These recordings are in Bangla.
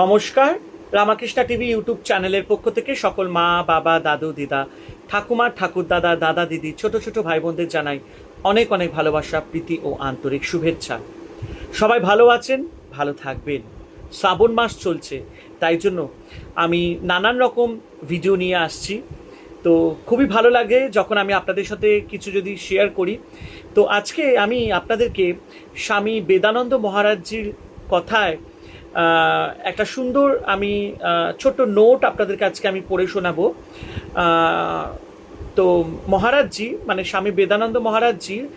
নমস্কার, রামাকৃষ্ণা টিভি ইউটিউব চ্যানেলের পক্ষ থেকে সকল মা, বাবা, দাদু, দিদা, ঠাকুমা ঠাকুর দাদা দাদা দিদি ছোট ছোট ভাই বোনদের জানাই অনেক অনেক ভালোবাসা, প্রীতি ও আন্তরিক শুভেচ্ছা। সবাই ভালো আছেন, ভালো থাকবেন। শ্রাবণ মাস চলছে, তাই জন্য আমি নানান রকম ভিডিও নিয়ে আসছি। তো খুবই ভালো লাগে যখন আমি আপনাদের সাথে কিছু যদি শেয়ার করি। তো আজকে আমি আপনাদেরকে স্বামী বেদানন্দ মহারাজজির কথায় একটা সুন্দর আমি ছোট্ট নোট আপনাদের আজকে আমি পড়ে শোনাবো। তো মহারাজজি মানে স্বামী বেদানন্দ মহারাজজি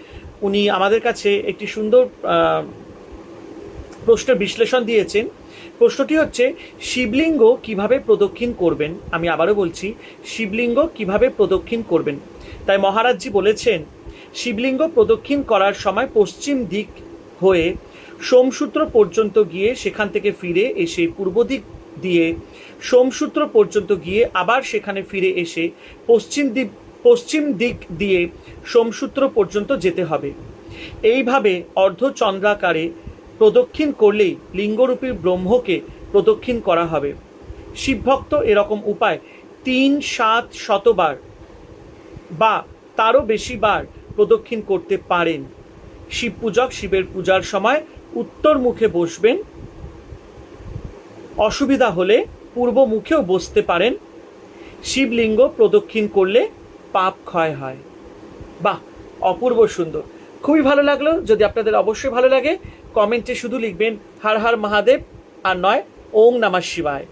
উনি আমাদের কাছে একটি সুন্দর আহ, প্রশ্নের বিশ্লেষণ দিয়েছেন। প্রশ্নটি হচ্ছে শিবলিঙ্গ কীভাবে প্রদক্ষিণ করবেন? আমি আবারও বলছি শিবলিঙ্গ কীভাবে প্রদক্ষিণ করবেন? তাই মহারাজজি বলেছেন শিবলিঙ্গ প্রদক্ষিণ করার সময় পশ্চিম দিক হয়ে সোমসূত্র পর্যন্ত গিয়ে সেখান থেকে ফিরে এসে পূর্ব দিক দিয়ে সোমসূত্র পর্যন্ত গিয়ে আবার সেখানে ফিরে এসে পশ্চিম দিক পশ্চিম দিক দিয়ে সোমসূত্র পর্যন্ত যেতে হবে। এইভাবে অর্ধচন্দ্রাকারে প্রদক্ষিণ করলেই লিঙ্গরূপী ব্রহ্মকে প্রদক্ষিণ করা হবে। শিবভক্ত এরকম উপায় তিন, সাত শতবার বা তারও বেশি বার প্রদক্ষিণ করতে পারেন। শিব পূজক শিবের পূজার সময় উত্তর মুখে বসবেন। অসুবিধা হলে পূর্ব মুখেও বসতে পারেন। শিবলিঙ্গ প্রদক্ষিণ করলে পাপ ক্ষয় হয়। বাহ, অপূর্ব সুন্দর। খুবই ভালো লাগল। যদি আপনাদের অবশ্যই ভালো লাগে, কমেন্টে শুধু লিখবেন, হার হার মহাদেব আর নয়, ওং নমঃ শিবায়।